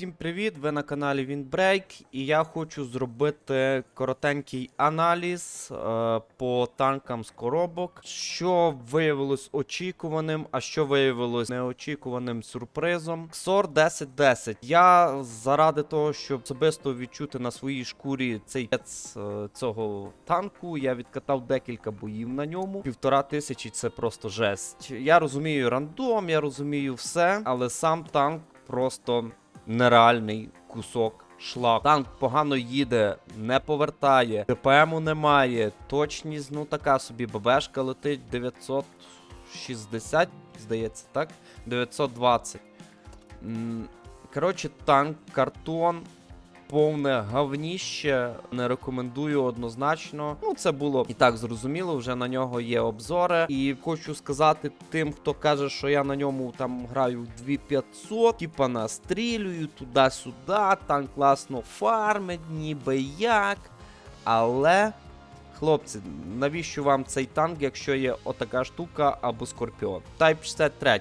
Всім привіт! Ви на каналі Вінбрейк, і я хочу зробити коротенький аналіз е, по танкам з коробок, що виявилось очікуваним, а що виявилось неочікуваним сюрпризом. XOR 1010. Я заради того, щоб особисто відчути на своїй шкурі цей ец е, цього танку, я відкатав декілька боїв на ньому. Півтора тисячі це просто жесть. Я розумію рандом, я розумію все, але сам танк просто нереальний кусок шлаку. Танк погано їде, не повертає, ДПМу немає, точність, ну така собі ББшка летить 960, здається, так? 920. Коротше, танк, картон, повне говніще. Не рекомендую однозначно. Ну, це було і так зрозуміло. Вже на нього є обзори. І хочу сказати тим, хто каже, що я на ньому там граю 2500, типа настрілюю туди-сюди, танк класно фармить, ніби як. Але. Хлопці, навіщо вам цей танк, якщо є отака штука або Скорпіон? Type 63.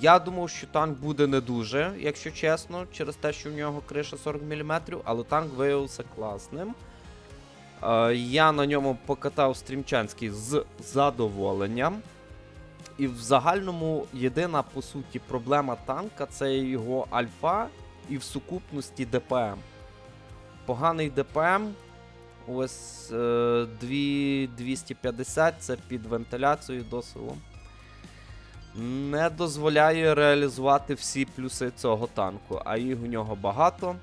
Я думав, що танк буде не дуже, якщо чесно, через те, що в нього криша 40 мм, але танк виявився класним. Е, Я на ньому покатав стрімчанський з задоволенням. І в загальному єдина по суті проблема танка це його альфа і в сукупності ДПМ. Поганий ДПМ. Ось е, 2, 250 це під вентиляцією до селом не дозволяє реалізувати всі плюси цього танку, а їх у нього багато.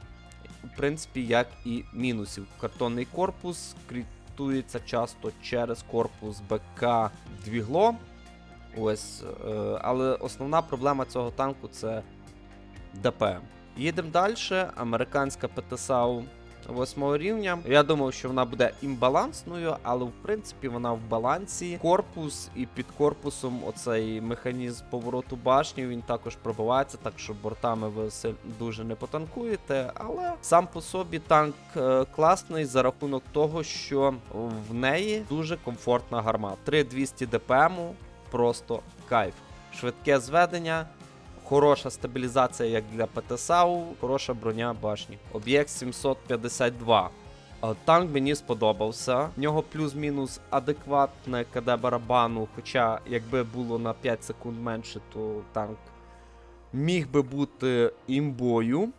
В принципі, як і мінусів. Картонний корпус крітується часто через корпус БК двігло. Ось, е, але основна проблема цього танку це ДПМ. Їдемо далі. Американська ПТСАУ 8 рівня. Я думав, що вона буде імбалансною, але в принципі вона в балансі. Корпус і під корпусом оцей механізм повороту башні він також пробивається, так що бортами ви дуже не потанкуєте. Але сам по собі танк е, класний за рахунок того, що в неї дуже комфортна гармата. 3200 ДПМу, просто кайф. Швидке зведення. Хороша стабілізація як для ПТСАУ, хороша броня башні. Об'єкт 752. Танк мені сподобався. В нього плюс-мінус адекватне КД барабану. Хоча, якби було на 5 секунд менше, то танк міг би бути імбою.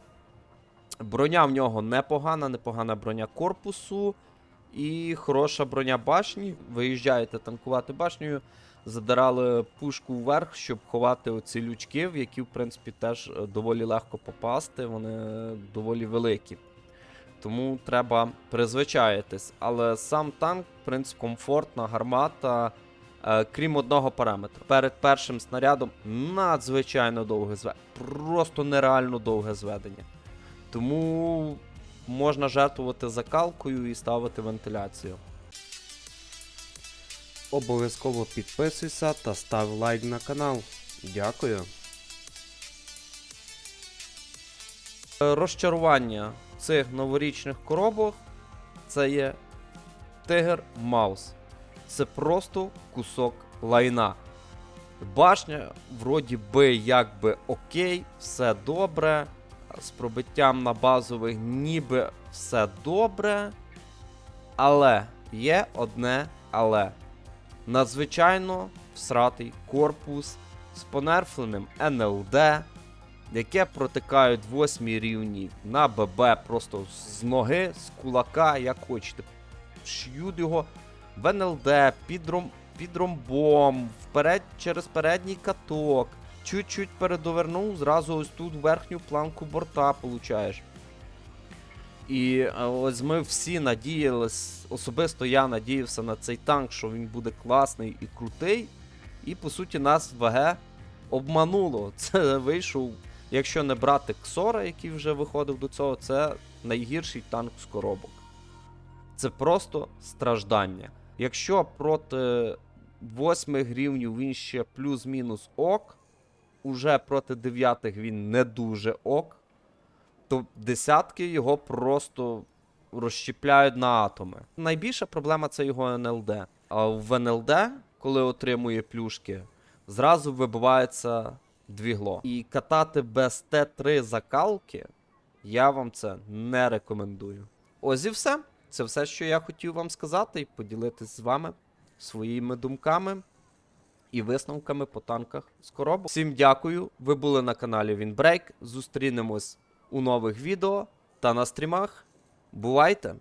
Броня в нього непогана, непогана броня корпусу і хороша броня башні. Виїжджаєте танкувати башнею задирали пушку вверх, щоб ховати оці лючки, в які, в принципі, теж е, доволі легко попасти, вони доволі великі. Тому треба призвичаїтись. Але сам танк, в принципі, комфортна гармата, е, крім одного параметру. Перед першим снарядом надзвичайно довге зведення. Просто нереально довге зведення. Тому можна жертвувати закалкою і ставити вентиляцію. Обов'язково підписуйся та став лайк на канал. Дякую. Е, Розчарування цих новорічних коробок це є Тигр Маус. Це просто кусок лайна. Башня, вроді би, якби окей, все добре. З пробиттям на базових ніби все добре. Але є одне але. Надзвичайно всратий корпус з понерфленим НЛД, яке протикають восьмі рівні на ББ просто з ноги, з кулака, як хочете. Ш'ють його в НЛД, під, ром, під ромбом, вперед через передній каток. Чуть-чуть передовернув, зразу ось тут верхню планку борта получаєш. І е, ось ми всі надіялись, особисто я надіявся на цей танк, що він буде класний і крутий. І по суті нас ВГ обмануло. Це вийшов, якщо не брати Ксора, який вже виходив до цього, це найгірший танк з коробок. Це просто страждання. Якщо проти восьмих рівнів він ще плюс-мінус ок, уже проти дев'ятих він не дуже ок, то десятки його просто розщепляють на атоми. Найбільша проблема це його НЛД. А в НЛД, коли отримує плюшки, зразу вибивається двігло. І катати без Т3 закалки я вам це не рекомендую. Ось і все. Це все, що я хотів вам сказати, і поділитись з вами своїми думками і висновками по танках з коробок. Всім дякую. Ви були на каналі Вінбрейк. Зустрінемось у нових відео та на стрімах. Бувайте!